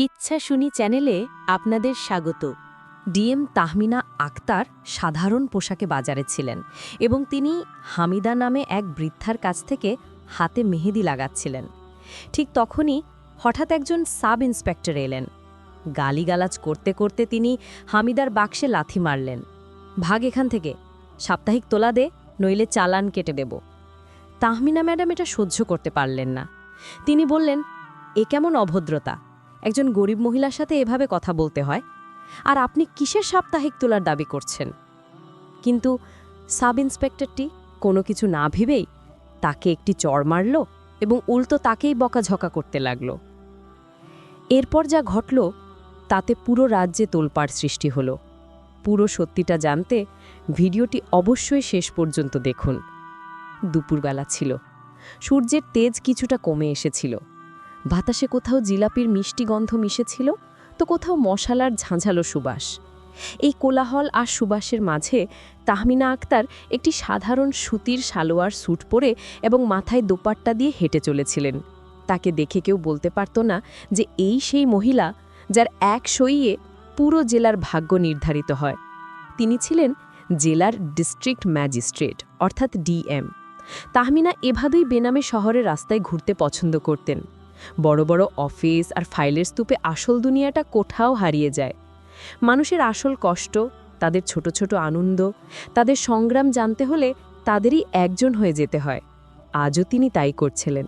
কিচ্ছা শুনি চ্যানেলে আপনাদের স্বাগত। ডিএম তাহমিনা আক্তার সাধারণ পোশাকে বাজারে ছিলেন এবং তিনি হামিদা নামে এক বৃদ্ধার কাছ থেকে হাতে মেহেদি লাগাচ্ছিলেন। ঠিক তখনই হঠাৎ একজন সাব ইন্সপেক্টর এলেন। গালিগালাজ করতে করতে তিনি হামিদার বাক্সে লাথি মারলেন। ভাগ এখান থেকে, সাপ্তাহিক তোলা দে, নইলে চালান কেটে দেব। তাহমিনা ম্যাডাম এটা সহ্য করতে পারলেন না। তিনি বললেন, এ কেমন অভদ্রতা একজন গরিব মহিলার সাথে এভাবে কথা বলতে হয়। আর আপনি কিসের সাপ্তাহিক তোলার দাবি করছেন? কিন্তু সাব ইন্সপেক্টরটি কোনো কিছু না ভেবেই তাকে একটি চড় মারল এবং উল্টো তাকেই বকাঝকা করতে লাগল। এরপর যা ঘটল, তাতে পুরো রাজ্যে তোলপাড় সৃষ্টি হলো। পুরো সত্যিটা জানতে ভিডিওটি অবশ্যই শেষ পর্যন্ত দেখুন। দুপুরবেলা ছিল। সূর্যের তেজ কিছুটা কমে এসেছিল। বাতাসে কোথাও জিলাপির মিষ্টি গন্ধ মিশেছিল, তো কোথাও মশালার ঝাঁঝালো সুবাস। এই কোলাহল আর সুবাসের মাঝে তাহমিনা আক্তার একটি সাধারণ সুতির সালোয়ার স্যুট পরে এবং মাথায় দোপাট্টা দিয়ে হেঁটে চলেছিলেন। তাকে দেখে কেউ বলতে পারত না যে এই সেই মহিলা যার এক সইয়ে পুরো জেলার ভাগ্য নির্ধারিত হয়। তিনি ছিলেন জেলার ডিস্ট্রিক্ট ম্যাজিস্ট্রেট, অর্থাৎ ডিএম তাহমিনা এভাবেই বেনামে শহরের রাস্তায় ঘুরতে পছন্দ করতেন। বড় বড় অফিস আর ফাইলের স্তূপে আসল দুনিয়াটা কোথাও হারিয়ে যায়। মানুষের আসল কষ্ট, তাদের ছোট ছোট আনন্দ, তাদের সংগ্রাম জানতে হলে তাদেরই একজন হয়ে যেতে হয়। আজও তিনি তাই করছিলেন।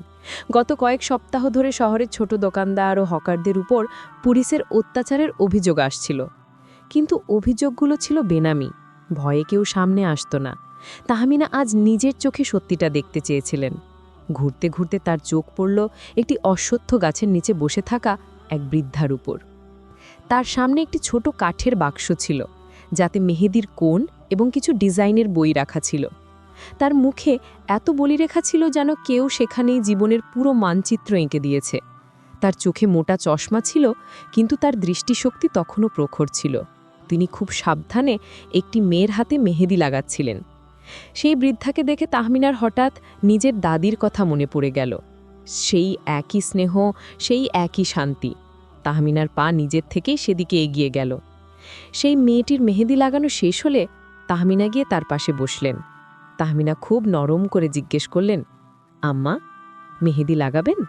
গত কয়েক সপ্তাহ ধরে শহরের ছোট দোকানদার ও হকারদের উপর পুলিশের অত্যাচারের অভিযোগ আসছিল। কিন্তু অভিযোগগুলো ছিল বেনামি। ভয়ে কেউ সামনে আসতো না। তাহমিনা আজ নিজের চোখে সত্যিটা দেখতে চেয়েছিলেন। ঘুরতে ঘুরতে তার চোখ পড়ল একটি অশ্বত্থ গাছের নিচে বসে থাকা এক বৃদ্ধার উপর। তার সামনে একটি ছোট কাঠের বাক্স ছিল, যাতে মেহেদির কোণ এবং কিছু ডিজাইনের বই রাখা ছিল। তার মুখে এত বলিরেখা ছিল যেন কেউ সেখানেই জীবনের পুরো মানচিত্র এঁকে দিয়েছে। তার চোখে মোটা চশমা ছিল, কিন্তু তার দৃষ্টিশক্তি তখনও প্রখর ছিল। তিনি খুব সাবধানে একটি মেয়ের হাতে মেহেদি লাগাচ্ছিলেন। সেই বৃদ্ধাকে দেখে তাহমিনার হঠাৎ নিজের দাদির কথা মনে পড়ে গেল। সেই একই স্নেহ, সেই একই শান্তি। তাহমিনার পা নিজের থেকেই সেদিকে এগিয়ে গেল। সেই মেয়েটির মেহেদি লাগানো শেষ হলে তাহমিনা গিয়ে তার পাশে বসলেন। তাহমিনা খুব নরম করে জিজ্ঞেস করলেন, আম্মা, মেহেদি লাগাবেন?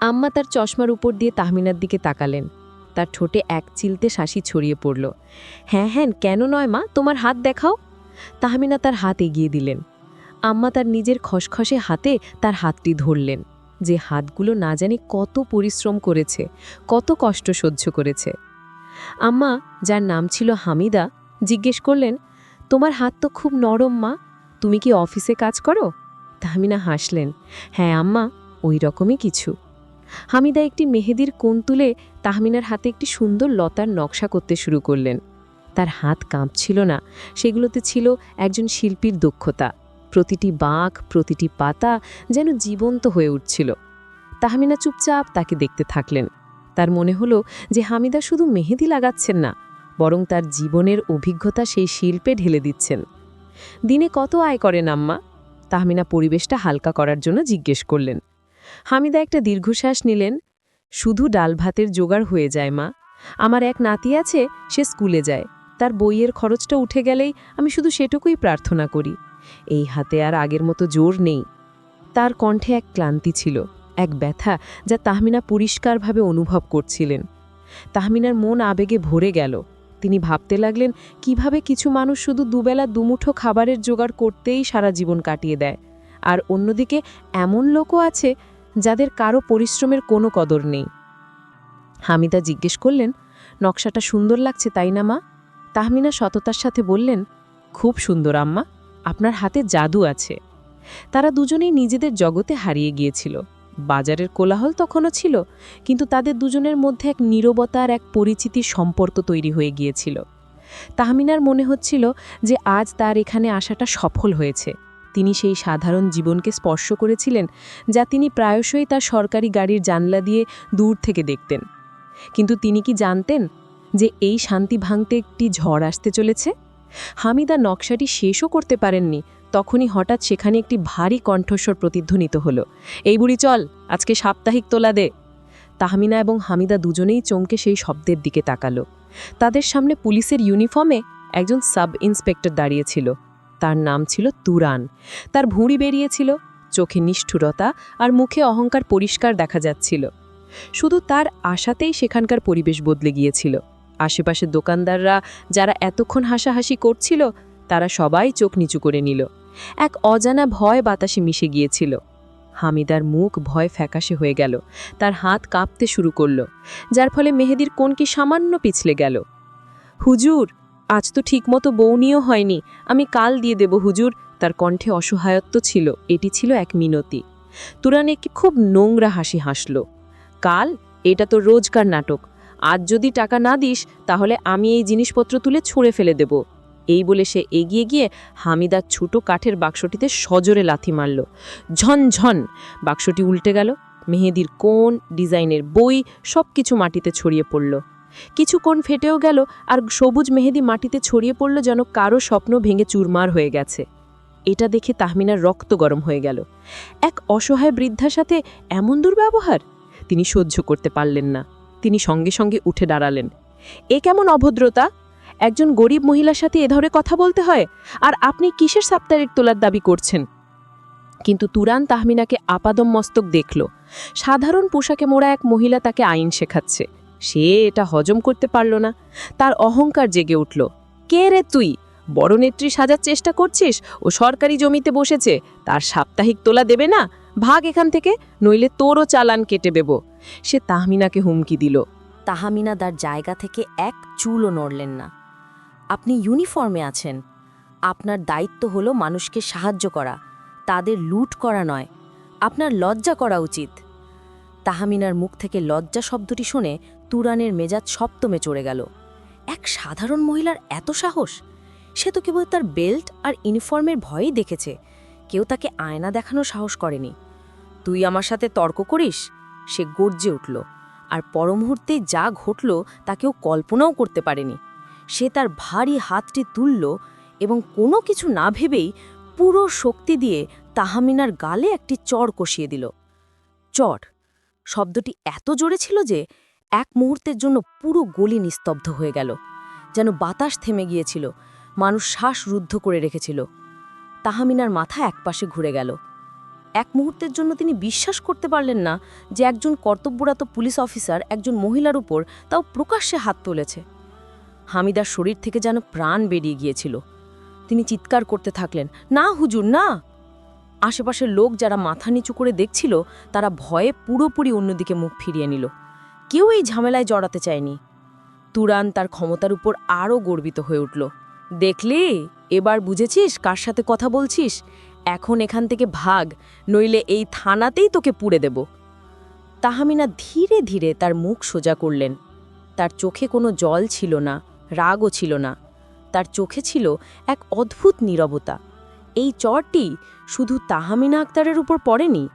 আম্মা তার চশমার উপর দিয়ে তাহমিনার দিকে তাকালেন। তার ঠোঁটে এক চিলতে শাসি ছড়িয়ে পড়ল। হ্যাঁ হ্যাঁ কেন নয় মা? তোমার হাত দেখাও। তাহমিনা তার হাত এগিয়ে দিলেন। আম্মা তার নিজের খসখসে হাতে তার হাতটি ধরলেন, যে হাতগুলো না জানি কত পরিশ্রম করেছে, কত কষ্ট সহ্য করেছে। আম্মা, যার নাম ছিল হামিদা, জিজ্ঞেস করলেন, তোমার হাত তো খুব নরম, মা, তুমি কি অফিসে কাজ করো? তাহমিনা হাসলেন হ্যাঁ আম্মা, ওই রকমই কিছু। হামিদা একটি মেহেদির কোণ তুলে তাহমিনার হাতে একটি সুন্দর লতার নকশা করতে শুরু করলেন। তার হাত কাঁপছিল না। সেগুলোতে ছিল একজন শিল্পীর দক্ষতা। প্রতিটি বাঁক, প্রতিটি পাতা যেন জীবন্ত হয়ে উঠছিল। তাহমিনা চুপচাপ তাকে দেখতে থাকলেন। তার মনে হলো যে হামিদা শুধু মেহেদি লাগাচ্ছেন না, বরং তার জীবনের অভিজ্ঞতা সেই শিল্পে ঢেলে দিচ্ছেন। দিনে কত আয় করেন আম্মা? তাহমিনা পরিবেশটা হালকা করার জন্য জিজ্ঞেস করলেন। হামিদা একটা দীর্ঘশ্বাস নিলেন। শুধু ডাল ভাতের জোগাড় হয়ে যায় মা। আমার এক নাতি আছে, সে স্কুলে যায়। তার বইয়ের খরচটা উঠে গেলেই আমি শুধু সেটুকুই প্রার্থনা করি। এই হাতে আর আগের মতো জোর নেই। তার কণ্ঠে এক ক্লান্তি ছিল, এক ব্যথা যা তাহমিনা পরিষ্কারভাবে অনুভব করছিলেন। তাহমিনার মন আবেগে ভরে গেল। তিনি ভাবতে লাগলেন, কীভাবে কিছু মানুষ শুধু দুবেলা দুমুঠো খাবারের জোগাড় করতেই সারা জীবন কাটিয়ে দেয়? আর অন্যদিকে এমন লোকও আছে যাদের কারও পরিশ্রমের কোনো কদর নেই। হামিদা জিজ্ঞেস করলেন, নকশাটা সুন্দর লাগছে তাই না মা? তাহমিনা সততার সাথে বললেন, খুব সুন্দর, আম্মা। আপনার হাতে জাদু আছে। তারা দুজনেই নিজেদের জগতে হারিয়ে গিয়েছিল। বাজারের কোলাহল তখনও ছিল, কিন্তু তাদের দুজনের মধ্যে এক নীরবতার, এক পরিচিতির সম্পর্ক তৈরি হয়ে গিয়েছিল। তাহমিনার মনে হচ্ছিল যে আজ তার এখানে আসাটা সফল হয়েছে। তিনি সেই সাধারণ জীবনকে স্পর্শ করেছিলেন, যা তিনি প্রায়শই তার সরকারি গাড়ির জানলা দিয়ে দূর থেকে দেখতেন। কিন্তু তিনি কি জানতেন যে এই শান্তি ভাঙতে একটি ঝড় আসতে চলেছে? হামিদা নকশাটি শেষও করতে পারেননি। তখনই হঠাৎ সেখানে একটি ভারী কণ্ঠস্বর প্রতিধ্বনিত হলো। এই বুড়ি চল, আজকে সাপ্তাহিক তোলা দে। তাহমিনা এবং হামিদা দুজনেই চমকে সেই শব্দের দিকে তাকালো। তাদের সামনে পুলিশের ইউনিফর্মে একজন সাব ইন্সপেক্টর দাঁড়িয়েছিল। তার নাম ছিল তুরান। তার ভুঁড়ি বেরিয়েছিল, চোখে নিষ্ঠুরতা আর মুখে অহংকার পরিষ্কার দেখা যাচ্ছিল। শুধু তার আশাতেই সেখানকার পরিবেশ বদলে গিয়েছিল। আশেপাশের দোকানদাররা যারা এতক্ষণ হাসাহাসি করছিল, তারা সবাই চোখ নিচু করে নিল। এক অজানা ভয় বাতাসে মিশে গিয়েছিল। হামিদার মুখ ভয় ফ্যাকাশে হয়ে গেল। তার হাত কাঁপতে শুরু করল, যার ফলে মেহেদির কোনকি সামান্য পিছলে গেল। হুজুর, আজ তো ঠিকমতো বৌনিও হয়নি। আমি কাল দিয়ে দেব, হুজুর। তার কণ্ঠে অসহায়ত্ব ছিল, এটি ছিল এক মিনতি। তুরান একটি খুব নোংরা হাসি হাসল। কাল? এটা তো রোজকার নাটক। আজ যদি টাকা না দিস, তাহলে আমি এই জিনিসপত্র তুলে ছুঁড়ে ফেলে দেব। এই বলে সে এগিয়ে গিয়ে হামিদার ছোট কাঠের বাক্সটিতে সজোরে লাথি মারল। ঝনঝন বাক্সটি উল্টে গেল। মেহেদির কোন, ডিজাইনের বই সব কিছু মাটিতে ছড়িয়ে পড়ল। কিছু কোণ ফেটেও গেল আর সবুজ মেহেদি মাটিতে ছড়িয়ে পড়ল যেন কারও স্বপ্ন ভেঙে চুরমার হয়ে গেছে। এটা দেখে তাহমিনার রক্ত গরম হয়ে গেল। এক অসহায় বৃদ্ধার সাথে এমন দুর্ব্যবহার? তিনি সহ্য করতে পারলেন না। তিনি সঙ্গে সঙ্গে উঠে দাঁড়ালেন। এ কেমন অভদ্রতা? একজন গরিব মহিলার সাথে এ ধরে কথা বলতে হয়? আর আপনি কিসের সাপ্তাহিক তোলার দাবি করছেন? কিন্তু তুরান তাহমিনাকে আপাদম মস্তক দেখল। সাধারণ পোশাকে মোড়া এক মহিলা তাকে আইন শেখাচ্ছে। সে এটা হজম করতে পারল না। তার অহংকার জেগে উঠল। কে রে তুই? বড় নেত্রী সাজার চেষ্টা করছিস? ও সরকারি জমিতে বসেছে। তার সাপ্তাহিক তোলা দেবে না? ভাগ এখান থেকে, নইলে তোরও চালান কেটে দেব। সে তাহমিনাকে হুমকি দিল। তাহামিনা তার জায়গা থেকে এক চুলও নড়লেন না। আপনি ইউনিফর্মে আছেন। আপনার দায়িত্ব হলো মানুষকে সাহায্য করা। তাদের লুট করা নয়। আপনার লজ্জা করা উচিত। তাহামিনার মুখ থেকে লজ্জা শব্দটি শুনে তুরানের মেজাজ সপ্তমে চড়ে গেল। এক সাধারণ মহিলার এত সাহস? সে তো কেবল তার বেল্ট আর ইউনিফর্মের ভয়েই দেখেছে। কেউ তাকে আয়না দেখানো সাহস করেনি। তুই আমার সাথে তর্ক করিস? সে গর্জে উঠল। আর পরমুহূর্তে যা ঘটল তা কেউ কল্পনাও করতে পারেনি। সে তার ভারী হাতটি তুলল এবং কোনো কিছু না ভেবেই পুরো শক্তি দিয়ে তাহামিনার গালে একটি চড় কষিয়ে দিল। চড় শব্দটি এত জোরে ছিল যে এক মুহূর্তের জন্য পুরো গলি নিস্তব্ধ হয়ে গেল। যেন বাতাস থেমে গিয়েছিল। মানুষ শ্বাস রুদ্ধ করে রেখেছিল। তাহামিনার মাথা একপাশে ঘুরে গেল। এক মুহূর্তের জন্য তিনি বিশ্বাস করতে পারলেন না যে একজন কর্তব্যরত পুলিশ অফিসার একজন মহিলার উপর তাও প্রকাশ্যে হাত তুলেছে। হামিদার শরীর থেকে যেন প্রাণ বেরিয়ে গিয়েছিল। তিনি চিৎকার করতে থাকলেন, না হুজুর, না! আশেপাশের লোক যারা মাথা নিচু করে দেখছিল, তারা ভয়ে পুরোপুরি অন্যদিকে মুখ ফিরিয়ে নিল। কেউ এই ঝামেলায় জড়াতে চায়নি। তুরান তার ক্ষমতার উপর আরও গর্বিত হয়ে উঠল। দেখলি? এবার বুঝেছিস কার সাথে কথা বলছিস? এখন এখান থেকে ভাগ, নইলে এই থানাতেই তোকে পুড়ে দেব। তাহামিনা ধীরে ধীরে তার মুখ সোজা করলেন। তার চোখে কোনো জল ছিল না, রাগও ছিল না। তার চোখে ছিল এক অদ্ভুত নীরবতা। এই চরটি শুধু তাহামিনা আক্তারের উপর পড়েনি,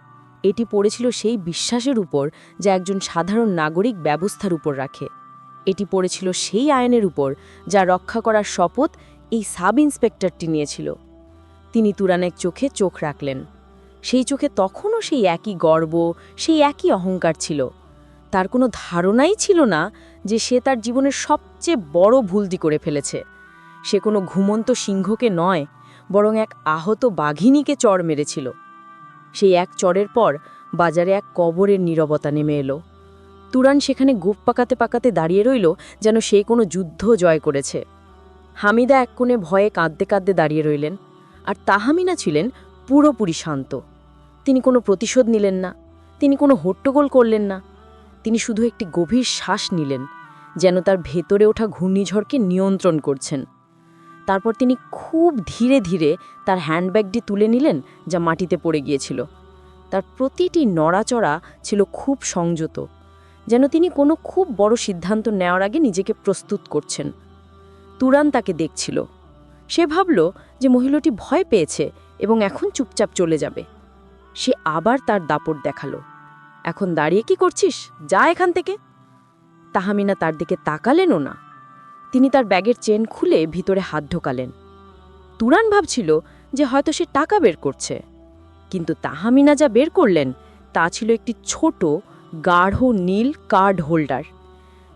এটি পড়েছিল সেই বিশ্বাসের উপর যা একজন সাধারণ নাগরিক ব্যবস্থার উপর রাখে। এটি পড়েছিল সেই আইনের উপর যা রক্ষা করার শপথ এই সাব ইন্সপেক্টরটি নিয়েছিল। তিনি তুরানের চোখে চোখ রাখলেন। সেই চোখে তখনও সেই একই গর্ব, সেই একই অহংকার ছিল। তার কোনো ধারণাই ছিল না যে সে তার জীবনের সবচেয়ে বড় ভুলটি করে ফেলেছে। সে কোনো ঘুমন্ত সিংহকে নয়, বরং এক আহত বাঘিনীকে চড় মেরেছিল। সেই এক চড়ের পর বাজারে এক কবরের নীরবতা নেমে এলো। তুরান সেখানে গোপ পাকাতে পাকাতে দাঁড়িয়ে রইল যেন সে কোনো যুদ্ধ জয় করেছে। হামিদা এক কোণে ভয়ে কাঁদতে কাঁদতে দাঁড়িয়ে রইলেন, আর তাহামিনা ছিলেন পুরোপুরি শান্ত। তিনি কোনো প্রতিশোধ নিলেন না, তিনি কোনো হট্টগোল করলেন না, তিনি শুধু একটি গভীর শ্বাস নিলেন, যেন তার ভেতরে ওঠা ঘূর্ণিঝড়কে নিয়ন্ত্রণ করছেন। তারপর তিনি খুব ধীরে ধীরে তার হ্যান্ডব্যাগটি তুলে নিলেন, যা মাটিতে পড়ে গিয়েছিল। তার প্রতিটি নড়াচড়া ছিল খুব সংযত, যেন তিনি কোনো খুব বড় সিদ্ধান্ত নেওয়ার আগে নিজেকে প্রস্তুত করছেন। তুরান তাকে দেখছিল। সে ভাবল যে মহিলাটি ভয় পেয়েছে এবং এখন চুপচাপ চলে যাবে। সে আবার তার দাপট দেখাল। এখন দাঁড়িয়ে কি করছিস? যা এখান থেকে। তাহামিনা তার দিকে তাকালেনও না। তিনি তার ব্যাগের চেন খুলে ভিতরে হাত ঢোকালেন। তুরান ভাবছিল যে হয়তো সে টাকা বের করছে। কিন্তু তাহামিনা যা বের করলেন, তা ছিল একটি ছোট, গাঢ় নীল কার্ড হোল্ডার।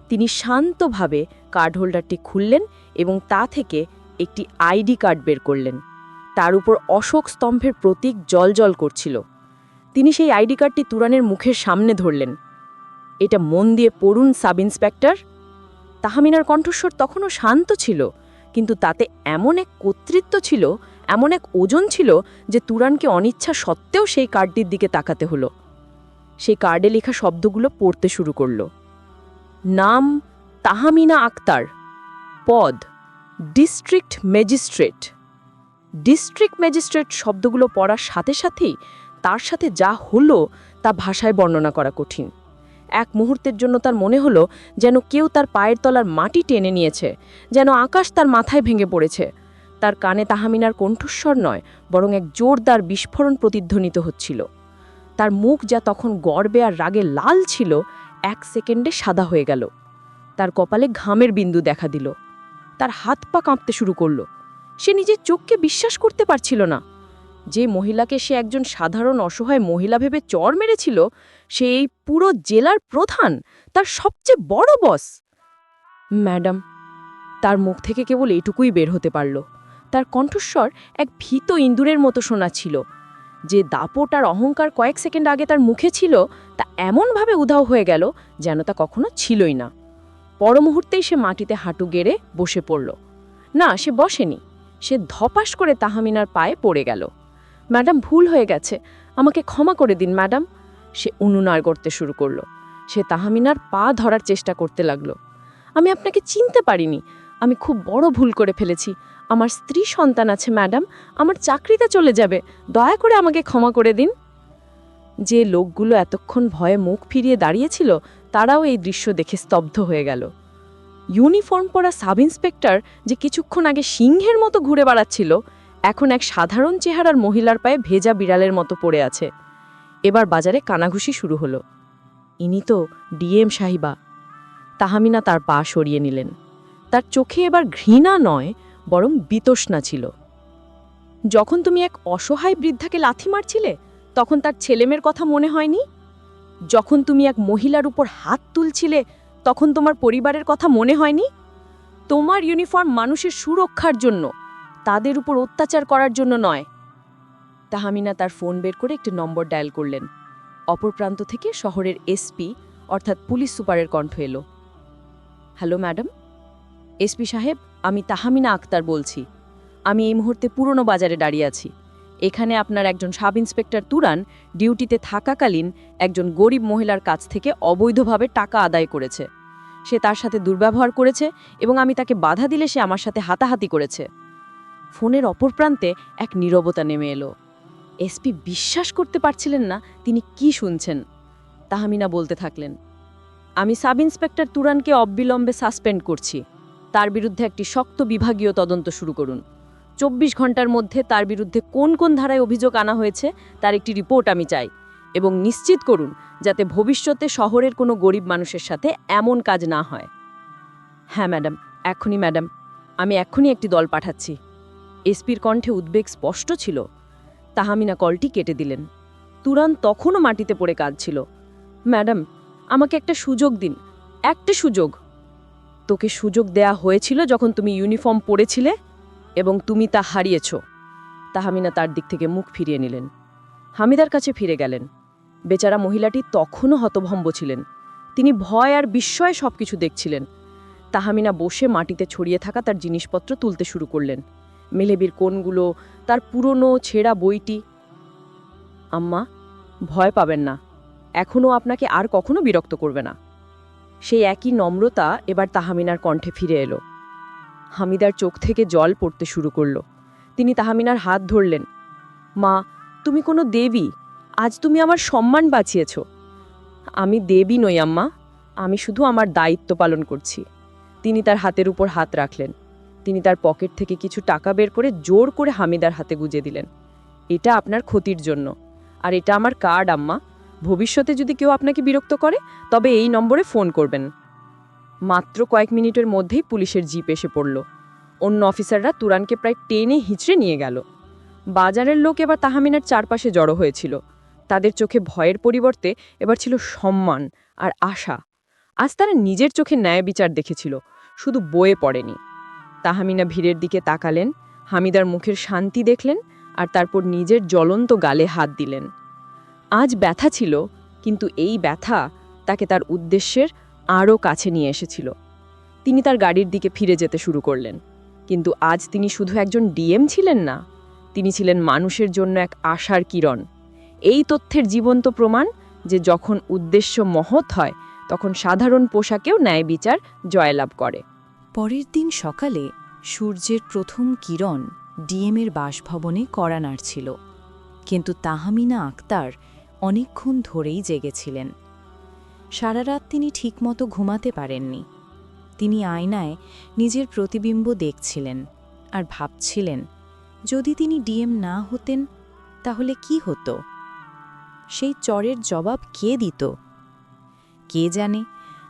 তিনি শান্তভাবে কার্ড হোল্ডারটি খুললেন এবং তা থেকে একটি আইডি কার্ড বের করলেন। তার উপর অশোক স্তম্ভের প্রতীক জলজল করছিল। তিনি সেই আইডি কার্ডটি তুরানের মুখের সামনে ধরলেন। এটা মন দিয়ে পড়ুন সাব ইন্সপেক্টর তাহামিনার কণ্ঠস্বর তখনও শান্ত ছিল, কিন্তু তাতে এমন এক কর্তৃত্ব ছিল, এমন এক ওজন ছিল যে তুরানকে অনিচ্ছা সত্ত্বেও সেই কার্ডটির দিকে তাকাতে হলো। সেই কার্ডে লেখা শব্দগুলো পড়তে শুরু করল। নাম তাহামিনা আক্তার। পদ ডিস্ট্রিক্ট ম্যাজিস্ট্রেট ডিস্ট্রিক্ট ম্যাজিস্ট্রেট শব্দগুলো পড়ার সাথে সাথেই তার সাথে যা হলো তা ভাষায় বর্ণনা করা কঠিন। এক মুহূর্তের জন্য তার মনে হলো যেন কেউ তার পায়ের তলার মাটি টেনে নিয়েছে, যেন আকাশ তার মাথায় ভেঙে পড়েছে। তার কানে তাহামিনার কণ্ঠস্বর নয়, বরং এক জোরদার বিস্ফোরণ প্রতিধ্বনিত হচ্ছিল। তার মুখ যা তখন গর্বে আর রাগে লাল ছিল, এক সেকেন্ডে সাদা হয়ে গেল। তার কপালে ঘামের বিন্দু দেখা দিল। তার হাত পা কাঁপতে শুরু করল। সে নিজের চোখকে বিশ্বাস করতে পারছিল না। যে মহিলাকে সে একজন সাধারণ অসহায় মহিলা ভেবে চর মেরেছিল, সে এই পুরো জেলার প্রধান, তার সবচেয়ে বড় বস। ম্যাডাম, তার মুখ থেকে কেবল এটুকুই বের হতে পারল। তার কণ্ঠস্বর এক ভীত ইন্দুরের মতো শোনা ছিল। যে দাপট আর অহংকার কয়েক সেকেন্ড আগে তার মুখে ছিল, তা এমনভাবে উধাও হয়ে গেল যেন তা কখনো ছিলই না। পর মুহূর্তেই সে মাটিতে হাঁটু গেড়ে বসে পড়ল। না, সে বসেনি। সে ধপাস করে তাহামিনার পায়ে পড়ে গেল। ম্যাডাম, ভুল হয়ে গেছে। আমাকে ক্ষমা করে দিন, ম্যাডাম। সে উনুনার করতে শুরু করল। সে তাহামিনার পা ধরার চেষ্টা করতে লাগল। আমি আপনাকে চিনতে পারিনি। আমি খুব বড় ভুল করে ফেলেছি। আমার স্ত্রী সন্তান আছে, ম্যাডাম। আমার চাকরিটা চলে যাবে। দয়া করে আমাকে ক্ষমা করে দিন। যে লোকগুলো এতক্ষণ ভয়ে মুখ ফিরিয়ে দাঁড়িয়েছিল তারাও এই দৃশ্য দেখে স্তব্ধ হয়ে গেল। ইউনিফর্ম পরা সাব ইন্সপেক্টর যে কিছুক্ষণ আগে সিংহের মতো ঘুরে বেড়াচ্ছিল, এখন এক সাধারণ চেহারার মহিলার পায়ে ভেজা বিড়ালের মতো পড়ে আছে। এবার বাজারে কানাঘুষি শুরু হলো। ইনি তো ডিএম সাহিবা। তাহামিনা তার পা সরিয়ে নিলেন। তার চোখে এবার ঘৃণা নয়, বরং বিতোষণা ছিল। যখন তুমি এক অসহায় বৃদ্ধাকে লাথি মারছিলে, তখন তার ছেলেমের কথা মনে হয়নি? যখন তুমি এক মহিলার উপর হাত তুলছিলে, তখন তোমার পরিবারের কথা মনে হয়নি? তোমার ইউনিফর্ম মানুষের সুরক্ষার জন্য, তাদের উপর অত্যাচার করার জন্য নয়। তাহামিনা তার ফোন বের করে একটি নম্বর ডায়াল করলেন। অপর প্রান্ত থেকে শহরের এসপি, অর্থাৎ পুলিশ সুপারের কণ্ঠ এলো। Hello, madam. এসপি সাহেব, আমি তাহামিনা আক্তার বলছি। আমি এই মুহূর্তে পুরনো বাজারে দাঁড়িয়ে আছি। এখানে আপনার একজন সাব ইন্সপেক্টর তুরান ডিউটিতে থাকাকালীন একজন গরিব মহিলার কাছ থেকে অবৈধভাবে টাকা আদায় করেছে। সে তার সাথে দুর্ব্যবহার করেছে এবং আমি তাকে বাধা দিলে সে আমার সাথে হাতাহাতি করেছে। ফোনের অপর প্রান্তে এক নীরবতা নেমে এলো। এসপি বিশ্বাস করতে পারছিলেন না তিনি কি শুনছেন, তাহামিনা বলতে থাকলেন, আমি সাব ইন্সপেক্টর তুরানকে অবিলম্বে সাসপেন্ড করছি। তার বিরুদ্ধে একটি শক্ত বিভাগীয় তদন্ত শুরু করুন। চব্বিশ ঘণ্টার মধ্যে তার বিরুদ্ধে কোন কোন ধারায় অভিযোগ আনা হয়েছে তার একটি রিপোর্ট আমি চাই। এবং নিশ্চিত করুন, যাতে ভবিষ্যতে শহরের কোনো গরিব মানুষের সাথে এমন কাজ না হয়। হ্যাঁ ম্যাডাম, এখনই ম্যাডাম, আমি এক্ষুনি একটি দল পাঠাচ্ছি। এসপির কণ্ঠে উদ্বেগ স্পষ্ট ছিল। তাহামিনা কলটি কেটে দিলেন। তুরান তখনও মাটিতে পড়ে কাঁদছিল। ম্যাডাম, আমাকে একটা সুযোগ দিন, একটা সুযোগ। তোকে সুযোগ দেয়া হয়েছিল যখন তুমি ইউনিফর্ম পরেছিলে? এবং তুমি তা হারিয়েছ। তাহামিনা তার দিক থেকে মুখ ফিরিয়ে নিলেন। হামিদার কাছে ফিরে গেলেন। বেচারা মহিলাটি তখনও হতভম্ব ছিলেন। তিনি ভয় আর বিস্ময়ে সবকিছু দেখছিলেন। তাহামিনা বসে মাটিতে ছড়িয়ে থাকা তার জিনিসপত্র তুলতে শুরু করলেন। মেলেবির কোনগুলো তার পুরনো ছেঁড়া বইটি। আম্মা, ভয় পাবেন না। এখনও আপনাকে আর কখনো বিরক্ত করবে না। সেই একই নম্রতা এবার তাহামিনার কণ্ঠে ফিরে এলো। হামিদার চোখ থেকে জল পড়তে শুরু করল। তিনি তাহামিনার হাত ধরলেন, মা, তুমি কোনো দেবী? আজ তুমি আমার সম্মান বাঁচিয়েছ। আমি দেবী নই আম্মা, আমি শুধু আমার দায়িত্ব পালন করছি। তিনি তার হাতের উপর হাত রাখলেন। তিনি তার পকেট থেকে কিছু টাকা বের করে জোর করে হামিদার হাতে গুজে দিলেন। এটা আপনার ক্ষতির জন্য, আর এটা আমার কার্ড আম্মা। ভবিষ্যতে যদি কেউ আপনাকে বিরক্ত করে, তবে এই নম্বরে ফোন করবেন। মাত্র কয়েক মিনিটের মধ্যেই পুলিশের জিপ এসে পড়ল। অন্য অফিসাররা তুরানকে প্রায় টেনে হিঁচড়ে নিয়ে গেল। বাজারের লোক এবার তাহামিনার চারপাশে জড়ো হয়েছিল। তাদের চোখে ভয়ের পরিবর্তে এবার ছিল সম্মান আর আশা। আজ তারা নিজের চোখে ন্যায় বিচার দেখেছিল, শুধু বয়ে পড়েনি। তাহামিনা ভিড়ের দিকে তাকালেন, হামিদার মুখের শান্তি দেখলেন আর তারপর নিজের জ্বলন্ত গালে হাত দিলেন। আজ ব্যথা ছিল, কিন্তু এই ব্যথা তাকে তার উদ্দেশ্যের আরও কাছে নিয়ে এসেছিল। তিনি তার গাড়ির দিকে ফিরে যেতে শুরু করলেন। কিন্তু আজ তিনি শুধু একজন ডিএম ছিলেন না, তিনি ছিলেন মানুষের জন্য এক আশার কিরণ। এই তথ্যের জীবন্ত প্রমাণ যে যখন উদ্দেশ্য মহৎ হয়, তখন সাধারণ পোশাকেও ন্যায় বিচার জয়লাভ করে। পরের দিন সকালে সূর্যের প্রথম কিরণ ডিএমের বাসভবনে কড়া নাড়ছিল কিন্তু তাহামিনা আক্তার অনেকক্ষণ ধরেই জেগেছিলেন। সারা রাত তিনি ঠিকমতো ঘুমাতে পারেননি। তিনি আয়নায় নিজের প্রতিবিম্ব দেখছিলেন আর ভাবছিলেন, যদি তিনি ডিএম না হতেন, তাহলে কি হতো? সেই চরের জবাব কে দিত? কে জানে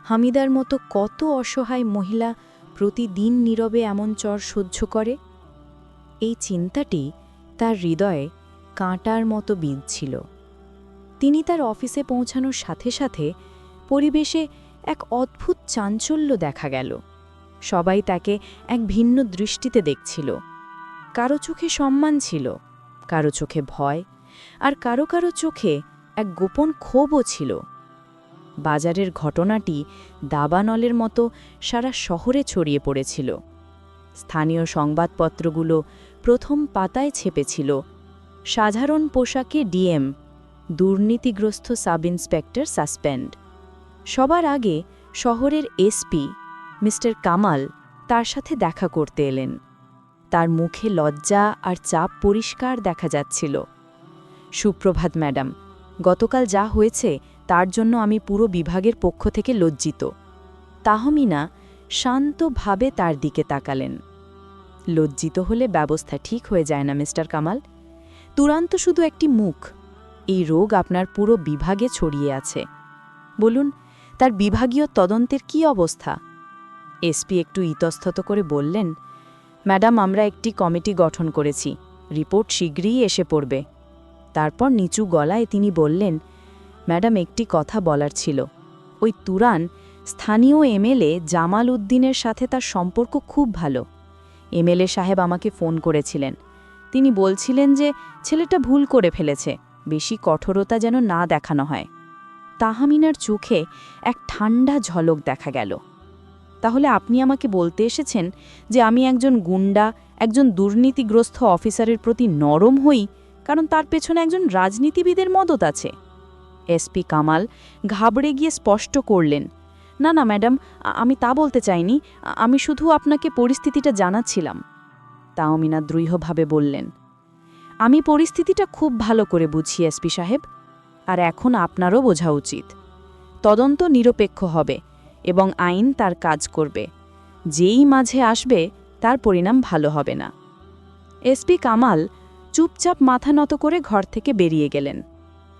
হামিদার মতো কত অসহায় মহিলা প্রতিদিন নীরবে এমন চর সহ্য করে? এই চিন্তাটি তার হৃদয়ে কাঁটার মতো বিঁধছিল। তিনি তার অফিসে পৌঁছানোর সাথে সাথে পরিবেশে এক অদ্ভুত চাঞ্চল্য দেখা গেল। সবাই তাকে এক ভিন্ন দৃষ্টিতে দেখছিল। কারও চোখে সম্মান ছিল, কারও চোখে ভয়, আর কারও কারও চোখে এক গোপন ক্ষোভও ছিল। বাজারের ঘটনাটি দাবানলের মতো সারা শহরে ছড়িয়ে পড়েছিল। স্থানীয় সংবাদপত্রগুলো প্রথম পাতায় ছেপেছিল। সাধারণ পোশাকে ডিএম, দুর্নীতিগ্রস্ত সাব ইন্সপেক্টর সাসপেন্ড। সবার আগে শহরের এসপি, মিস্টার কামাল, তার সাথে দেখা করতে এলেন। তার মুখে লজ্জা আর চাপ পরিষ্কার দেখা যাচ্ছিল। সুপ্রভাত, ম্যাডাম, গতকাল যা হয়েছে তার জন্য আমি পুরো বিভাগের পক্ষ থেকে লজ্জিত। তাহমিনা শান্তভাবে তার দিকে তাকালেন। লজ্জিত হলে ব্যবস্থা ঠিক হয়ে যায় না, মিস্টার কামাল। তুরান্ত শুধু একটি মুখ। এই রোগ আপনার পুরো বিভাগে ছড়িয়ে আছে। বলুন তার বিভাগীয় তদন্তের কি অবস্থা? এসপি একটু ইতস্তত করে বললেন, ম্যাডাম, আমরা একটি কমিটি গঠন করেছি। রিপোর্ট শীঘ্রই এসে পড়বে। তারপর নিচু গলায় তিনি বললেন, ম্যাডাম, একটি কথা বলার ছিল। ওই তুরান স্থানীয় এমএলএ জামাল উদ্দিনের সাথে তার সম্পর্ক খুব ভালো। এমএলএ সাহেব আমাকে ফোন করেছিলেন। তিনি বলছিলেন যে ছেলেটা ভুল করে ফেলেছে। বেশি কঠোরতা যেন না দেখানো হয়। তাহামিনার চোখে এক ঠান্ডা ঝলক দেখা গেল। তাহলে আপনি আমাকে বলতে এসেছেন যে আমি একজন গুন্ডা, একজন দুর্নীতিগ্রস্ত অফিসারের প্রতি নরম হই কারণ তার পেছনে একজন রাজনীতিবিদের মদত আছে। এসপি কামাল ঘাবড়ে গিয়ে স্পষ্ট করলেন, না না, ম্যাডাম আমি তা বলতে চাইনি। আমি শুধু আপনাকে পরিস্থিতিটা জানাচ্ছিলাম। তাওমিনা দৃঢ়ভাবে বললেন, আমি পরিস্থিতিটা খুব ভালো করে বুঝি এসপি সাহেব। আর এখন আপনারও বোঝা উচিত। তদন্ত নিরপেক্ষ হবে এবং আইন তার কাজ করবে। যেই মাঝে আসবে, তার পরিণাম ভালো হবে না। এসপি কামাল চুপচাপ মাথা নত করে ঘর থেকে বেরিয়ে গেলেন।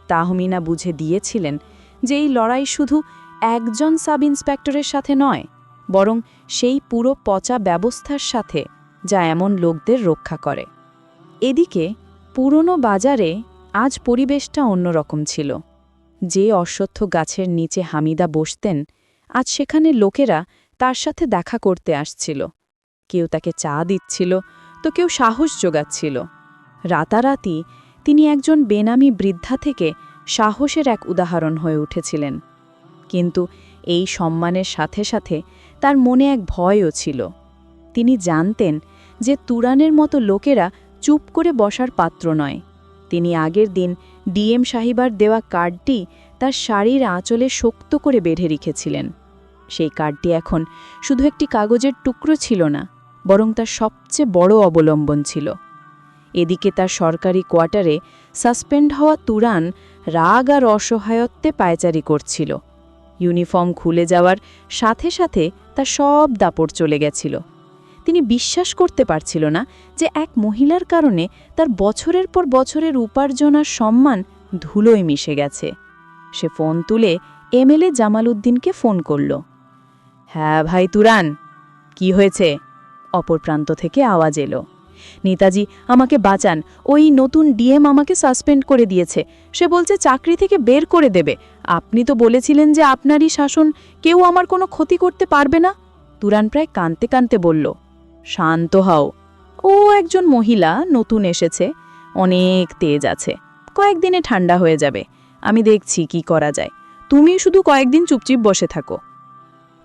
তাহমিনা বুঝে দিয়েছিলেন যে এই লড়াই শুধু একজন সাব ইন্সপেক্টরের সাথে নয়, বরং সেই পুরো পচা ব্যবস্থার সাথে যা এমন লোকদের রক্ষা করে। এদিকে পুরনো বাজারে আজ পরিবেশটা অন্যরকম ছিল। যে অশ্বত্থ গাছের নিচে হামিদা বসতেন, আজ সেখানে লোকেরা তার সাথে দেখা করতে আসছিল। কেউ তাকে চা দিচ্ছিল, তো কেউ সাহস যোগাচ্ছিল। রাতারাতি তিনি একজন বেনামি বৃদ্ধা থেকে সাহসের এক উদাহরণ হয়ে উঠেছিলেন। কিন্তু এই সম্মানের সাথে সাথে তার মনে এক ভয়ও ছিল। তিনি জানতেন যে তুরানের মতো লোকেরা চুপ করে বসার পাত্র নয়। তিনি আগের দিন ডিএম সাহিবার দেওয়া কার্ডটি তার শাড়ির আঁচলে শক্ত করে বেঁধে রেখেছিলেন। সেই কার্ডটি এখন শুধু একটি কাগজের টুকরো ছিল না, বরং তার সবচেয়ে বড় অবলম্বন ছিল। এদিকে তার সরকারি কোয়ার্টারে সাসপেন্ড হওয়া তুরান রাগ আর অসহায়ত্বে পায়চারি করছিল। ইউনিফর্ম খুলে যাওয়ার সাথে সাথে তার সব দাপট চলে গেছিল। তিনি বিশ্বাস করতে পারছিল না যে এক মহিলার কারণে তার বছরের পর বছরের উপার্জন আর সম্মান ধুলোয় মিশে গেছে। সে ফোন তুলে এমএলএ জামাল উদ্দিনকে ফোন করল। হ্যাঁ ভাই তুরান, কি হয়েছে? অপর প্রান্ত থেকে আওয়াজ এলো। নেতাজি, আমাকে বাঁচান। ওই নতুন ডিএম আমাকে সাসপেন্ড করে দিয়েছে। সে বলছে চাকরি থেকে বের করে দেবে। আপনি তো বলেছিলেন যে আপনারই শাসন কেউ আমার কোনো ক্ষতি করতে পারবে না? তুরান প্রায় কানতে কানতে বলল। শান্ত হও। ও একজন মহিলা, নতুন এসেছে। অনেক তেজ আছে। কয়েকদিনে ঠান্ডা হয়ে যাবে। আমি দেখছি কি করা যায়। তুমি শুধু কয়েকদিন চুপচিপ বসে থাকো।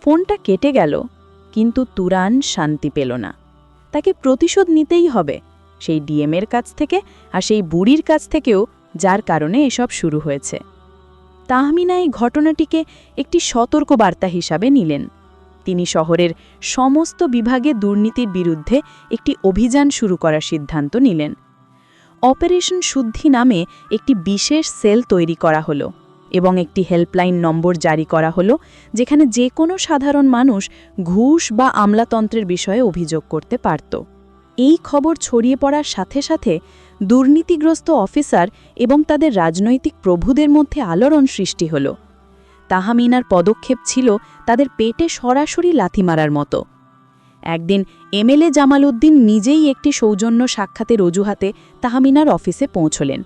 ফোনটা কেটে গেল, কিন্তু তুরান শান্তি পেল না। তাকে প্রতিশোধ নিতেই হবে। সেই ডিএমের কাছ থেকে আর সেই বুড়ির কাছ থেকেও, যার কারণে এসব শুরু হয়েছে। তাহমিনা এই ঘটনাটিকে একটি সতর্ক বার্তা হিসাবে নিলেন। তিনি শহরের সমস্ত বিভাগে দুর্নীতির বিরুদ্ধে একটি অভিযান শুরু করার সিদ্ধান্ত নিলেন। অপারেশন শুদ্ধি নামে একটি বিশেষ সেল তৈরি করা হলো এবং একটি হেল্পলাইন নম্বর জারি করা হলো, যেখানে যে কোনো সাধারণ মানুষ ঘুষ বা আমলাতন্ত্রের বিষয়ে অভিযোগ করতে পারত। এই খবর ছড়িয়ে পড়ার সাথে সাথে দুর্নীতিগ্রস্ত অফিসার এবং তাদের রাজনৈতিক প্রভুদের মধ্যে আলোড়ন সৃষ্টি হল। তাহামিনার পদক্ষেপ ছিল তাদের পেটে সরাসরি লাথি মারার মতো। একদিন এমএলএ জামাল উদ্দিন নিজেই একটি সৌজন্য সাক্ষাতের অজুহাতে তাহামিনার অফিসে পৌঁছলেন।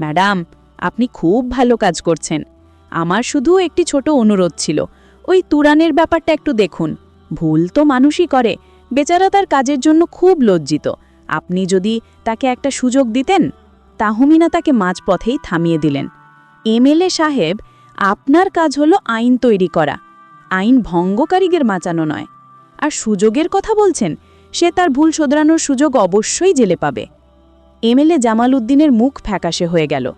ম্যাডাম, আপনি খুব ভালো কাজ করছেন। আমার শুধু একটি ছোট অনুরোধ ছিল। ওই তুরানের ব্যাপারটা একটু দেখুন। ভুল তো মানুষই করে। বেচারা তার কাজের জন্য খুব লজ্জিত। আপনি যদি তাকে একটা সুযোগ দিতেন? তাহমিনা তাকে মাঝপথেই থামিয়ে দিলেন। এমএলএ সাহেব আপনার কাজ হলো আইন তৈরি করা। আইন ভঙ্গকারীদের বাঁচানো নয়। আর সুযোগের কথা বলছেন, সে তার ভুল শোধরানোর সুযোগ অবশ্যই জেলে পাবে। এমএলএ জামাল উদ্দিনের মুখ ফ্যাকাশে হয়ে গেল।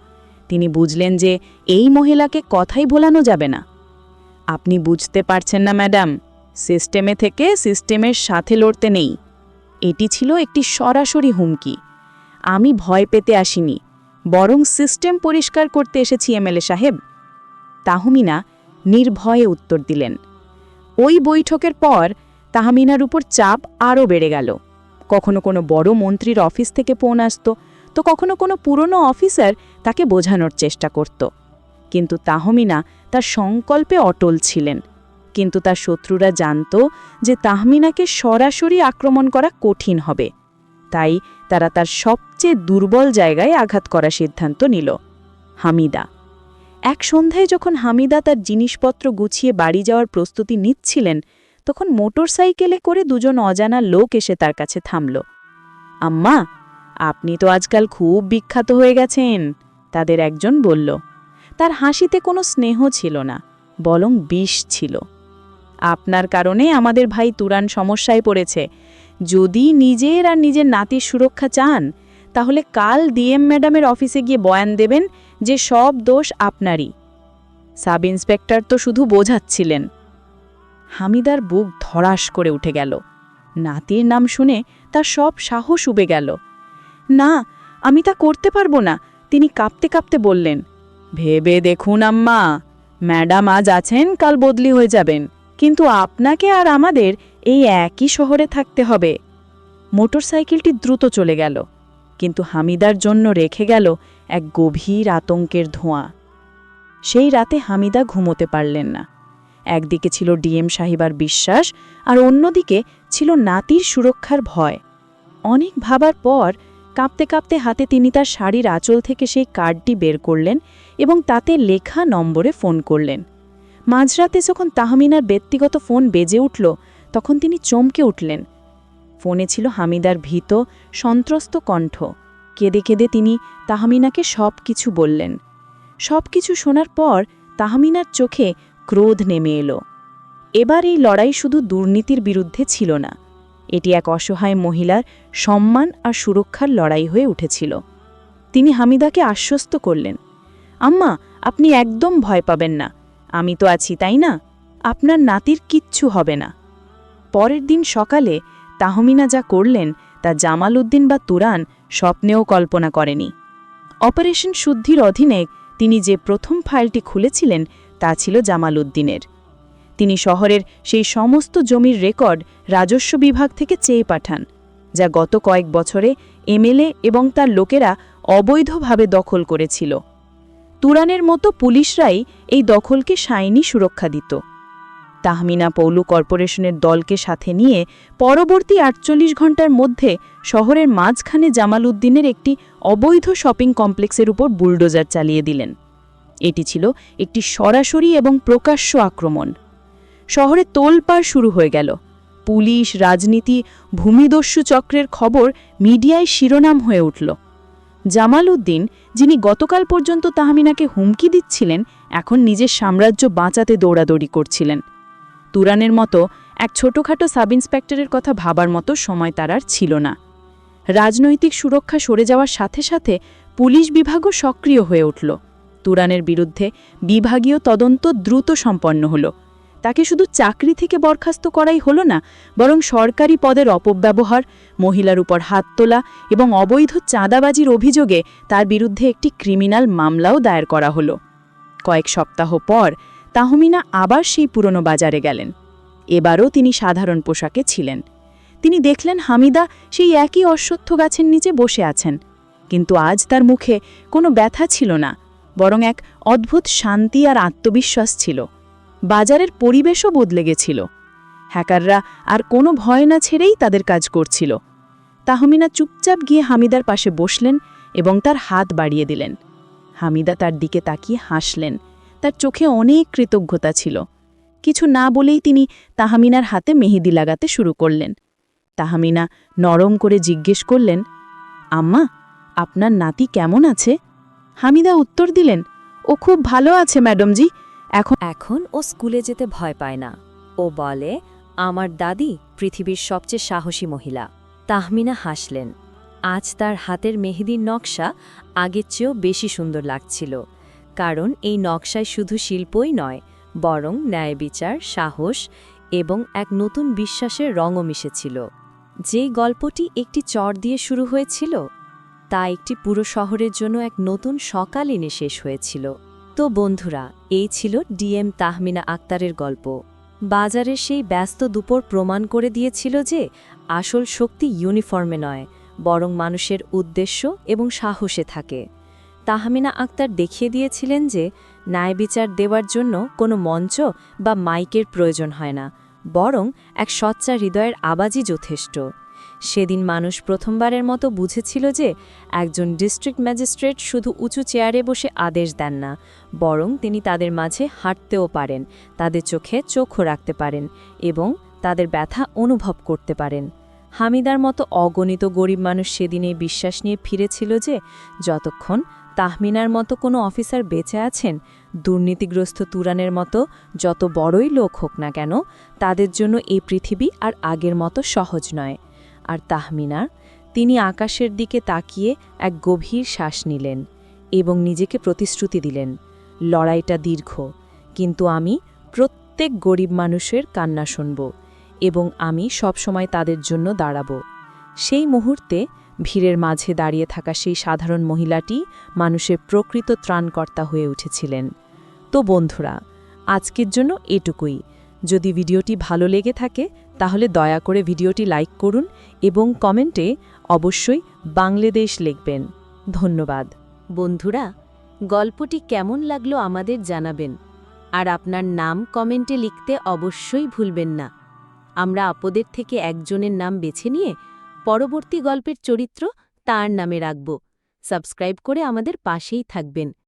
তিনি বুঝলেন যে এই মহিলাকে কথাই ভোলানো যাবে না। আপনি বুঝতে পারছেন না, ম্যাডাম, সিস্টেমে থেকে সিস্টেমের সাথে লড়তে নেই। এটি ছিল একটি সরাসরি হুমকি। আমি ভয় পেতে আসিনি, বরং সিস্টেম পরিষ্কার করতে এসেছি এমএলএ সাহেব। তাহমিনা নির্ভয়ে উত্তর দিলেন, ওই বৈঠকের পর তাহমিনার উপর চাপ আরও বেড়ে গেল। কখনো কোনো বড় মন্ত্রীর অফিস থেকে ফোন আসত, তো কখনো কোনো পুরনো অফিসার তাকে বোঝানোর চেষ্টা করত। কিন্তু তাহমিনা তার সংকল্পে অটল ছিলেন। কিন্তু তার শত্রুরা জানত যে তাহমিনাকে সরাসরি আক্রমণ করা কঠিন হবে। তাই তারা তার সবচেয়ে দুর্বল জায়গায় আঘাত করার সিদ্ধান্ত নিল। হামিদা এক সন্ধ্যায় যখন হামিদা তার জিনিসপত্র গুছিয়ে বাড়ি যাওয়ার প্রস্তুতি নিচ্ছিলেন, তখন মোটরসাইকেলে করে দুজন অজানা লোক এসে তার কাছে থামল। আম্মা, আপনি তো আজকাল খুব বিখ্যাত হয়ে গেছেন, তাদের একজন বলল। তার হাসিতে কোনো স্নেহ ছিল না বলং বিষ ছিল। আপনার কারণে আমাদের ভাই তুরান সমস্যায় পড়েছে। যদি নিজের আর নিজের নাতির সুরক্ষা চান, তাহলে কাল ডিএম ম্যাডামের অফিসে গিয়ে বয়ান দেবেন যে সব দোষ আপনারই। সাব ইন্সপেক্টর তো শুধু বোঝাচ্ছিলেন। হামিদার বুক ধরাস করে উঠে গেল। নাতির নাম শুনে তার সব সাহস উবে গেল। না, আমি তা করতে পারব না তিনি কাঁপতে কাঁপতে বললেন। ভেবে দেখুন আম্মা, ম্যাডাম আজ আছেন, কাল বদলি হয়ে যাবেন। কিন্তু আপনাকে আর আমাদের এই একই শহরে থাকতে হবে। মোটরসাইকেলটি দ্রুত চলে গেল। কিন্তু হামিদার জন্য রেখে গেল এক গভীর আতঙ্কের ধোঁয়া। সেই রাতে হামিদা ঘুমোতে পারলেন না। একদিকে ছিল ডিএম সাহিবার বিশ্বাস আর অন্যদিকে ছিল নাতির সুরক্ষার ভয়। অনেক ভাবার পর কাঁপতে কাঁপতে হাতে তিনি তার শাড়ির আঁচল থেকে সেই কার্ডটি বের করলেন এবং তাতে লেখা নম্বরে ফোন করলেন। মাঝরাতে যখন তাহমিনার ব্যক্তিগত ফোন বেজে উঠল, তখন তিনি চমকে উঠলেন। ফোনে ছিল হামিদার ভীত, সন্ত্রস্ত কণ্ঠ। কেঁদে কেঁদে তিনি তাহমিনাকে সব কিছু বললেন। সব কিছু শোনার পর তাহমিনার চোখে ক্রোধ নেমে এলো। এবার এই লড়াই শুধু দুর্নীতির বিরুদ্ধে ছিল না, এটি এক অসহায় মহিলার সম্মান আর সুরক্ষার লড়াই হয়ে উঠেছিল। তিনি হামিদাকে আশ্বস্ত করলেন, আম্মা, আপনি একদম ভয় পাবেন না, আমি তো আছি, তাই না? আপনার নাতির কিচ্ছু হবে না। পরের দিন সকালে তাহমিনা যা করলেন তা জামাল উদ্দিন বা তুরান স্বপ্নেও কল্পনা করেনি। অপারেশন শুদ্ধির অধীনে তিনি যে প্রথম ফাইলটি খুলেছিলেন, তা ছিল জামাল উদ্দিনের তিনি শহরের সেই সমস্ত জমির রেকর্ড রাজস্ব বিভাগ থেকে চেয়ে পাঠান, যা গত কয়েক বছরে এমএলএ এবং তার লোকেরা অবৈধভাবে দখল করেছিল। তুরানের মতো পুলিশরাই এই দখলকে সাইনি সুরক্ষা দিত। তাহমিনা পৌলু কর্পোরেশনের দলকে সাথে নিয়ে পরবর্তী আটচল্লিশ ঘণ্টার মধ্যে শহরের মাঝখানে জামাল উদ্দিনের একটি অবৈধ শপিং কমপ্লেক্সের উপর বুলডোজার চালিয়ে দিলেন। এটি ছিল একটি সরাসরি এবং প্রকাশ্য আক্রমণ। শহরে তোলপাড় শুরু হয়ে গেল। পুলিশ, রাজনীতি, ভূমিদস্যু চক্রের খবর মিডিয়ায় শিরোনাম হয়ে উঠল। জামাল উদ্দিন, যিনি গতকাল পর্যন্ত তাহমিনাকে হুমকি দিচ্ছিলেন, এখন নিজের সাম্রাজ্য বাঁচাতে দৌড়াদৌড়ি করছিলেন। তুরানের মতো এক ছোটখাটো সাব ইন্সপেক্টরের কথা ভাবার মতো সময় তার আর ছিল না। রাজনৈতিক সুরক্ষা সরে যাওয়ার সাথে সাথে পুলিশ বিভাগও সক্রিয় হয়ে উঠল। তুরানের বিরুদ্ধে বিভাগীয় তদন্ত দ্রুত সম্পন্ন হলো। তাকে শুধু চাকরি থেকে বরখাস্ত করাই হলো না, বরং সরকারি পদের অপব্যবহার, মহিলার উপর হাত তোলা এবং অবৈধ চাঁদাবাজির অভিযোগে তার বিরুদ্ধে একটি ক্রিমিনাল মামলাও দায়ের করা হলো। কয়েক সপ্তাহ পর তাহমিনা আবার সেই পুরনো বাজারে গেলেন। এবারও তিনি সাধারণ পোশাকে ছিলেন। তিনি দেখলেন হামিদা সেই একই অশ্বত্থ গাছের নিচে বসে আছেন, কিন্তু আজ তার মুখে কোনো ব্যথা ছিল না, বরং এক অদ্ভুত শান্তি আর আত্মবিশ্বাস ছিল। বাজারের পরিবেশও বদলে গেছিল। হ্যাকাররা আর কোনো ভয় না ছেড়েই তাদের কাজ করছিল। তাহমিনা চুপচাপ গিয়ে হামিদার পাশে বসলেন এবং তার হাত বাড়িয়ে দিলেন। হামিদা তার দিকে তাকিয়ে হাসলেন। তার চোখে অনেক কৃতজ্ঞতা ছিল। কিছু না বলেই তিনি তাহমিনার হাতে মেহেদি লাগাতে শুরু করলেন। তাহমিনা নরম করে জিজ্ঞেস করলেন, আম্মা, আপনার নাতি কেমন আছে? হামিদা উত্তর দিলেন, ও খুব ভালো আছে, ম্যাডামজি। এখন এখন ও স্কুলে যেতে ভয় পায় না। ও বলে, আমার দাদি পৃথিবীর সবচেয়ে সাহসী মহিলা। তাহমিনা হাসলেন, আজ তার হাতের মেহেদির নকশা আগের চেয়েও বেশি সুন্দর লাগছিল। কারণ এই নকশায় শুধু শিল্পই নয়, বরং ন্যায় বিচার সাহস এবং এক নতুন বিশ্বাসের রঙও মিশেছিল। যেই গল্পটি একটি চর দিয়ে শুরু হয়েছিল, তা একটি পুরো শহরের জন্য এক নতুন সকাল এনে শেষ হয়েছিল। তো বন্ধুরা, এই ছিল ডিএম তাহমিনা আক্তারের গল্প। বাজারের সেই ব্যস্ত দুপুর প্রমাণ করে দিয়েছিল যে, আসল শক্তি ইউনিফর্মে নয়, বরং মানুষের উদ্দেশ্য এবং সাহসে থাকে। তাহমিনা আক্তার দেখিয়ে দিয়েছিলেন যে ন্যায় বিচার দেওয়ার জন্য কোনো মঞ্চ বা মাইকের প্রয়োজন হয় না, বরং এক সচ্চা হৃদয়ের আবাজই যথেষ্ট। সেদিন মানুষ প্রথমবারের মতো বুঝেছিল যে একজন ডিস্ট্রিক্ট ম্যাজিস্ট্রেট শুধু উঁচু চেয়ারে বসে আদেশ দেন না, বরং তিনি তাদের মাঝে হাঁটতেও পারেন, তাদের চোখে চোখও রাখতে পারেন এবং তাদের ব্যথা অনুভব করতে পারেন। হামিদার মতো অগণিত গরিব মানুষ সেদিন বিশ্বাস নিয়ে ফিরেছিল যে যতক্ষণ তাহমিনার মতো কোনো অফিসার বেঁচে আছেন? দুর্নীতিগ্রস্ত তুরানের মতো যত বড়ই লোক হোক না কেন, তাদের জন্য এই পৃথিবী আর আগের মতো সহজ নয়। আর তাহমিনার তিনি আকাশের দিকে তাকিয়ে এক গভীর শ্বাস নিলেন এবং নিজেকে প্রতিশ্রুতি দিলেন, লড়াইটা দীর্ঘ, কিন্তু আমি প্রত্যেক গরিব মানুষের কান্না শুনব এবং আমি সবসময় তাদের জন্য দাঁড়াব। সেই মুহূর্তে ভিড়ের মাঝে দাঁড়িয়ে থাকা সেই সাধারণ মহিলাটি মানুষের প্রকৃত ত্রাণকর্তা হয়ে উঠেছিলেন। তো বন্ধুরা, আজকের জন্য এটুকুই। যদি ভিডিওটি ভালো লেগে থাকে, তাহলে দয়া করে ভিডিওটি লাইক করুন এবং কমেন্টে অবশ্যই বাংলাদেশ লিখবেন। ধন্যবাদ। বন্ধুরা, গল্পটি কেমন লাগল আমাদের জানাবেন। আর আপনার নাম কমেন্টে লিখতে অবশ্যই ভুলবেন না। আমরা আপদের থেকে একজনের নাম বেছে নিয়ে পরবর্তী গল্পের চরিত্র তার নামে রাখব। সাবস্ক্রাইব করে আমাদের পাশেই থাকবেন।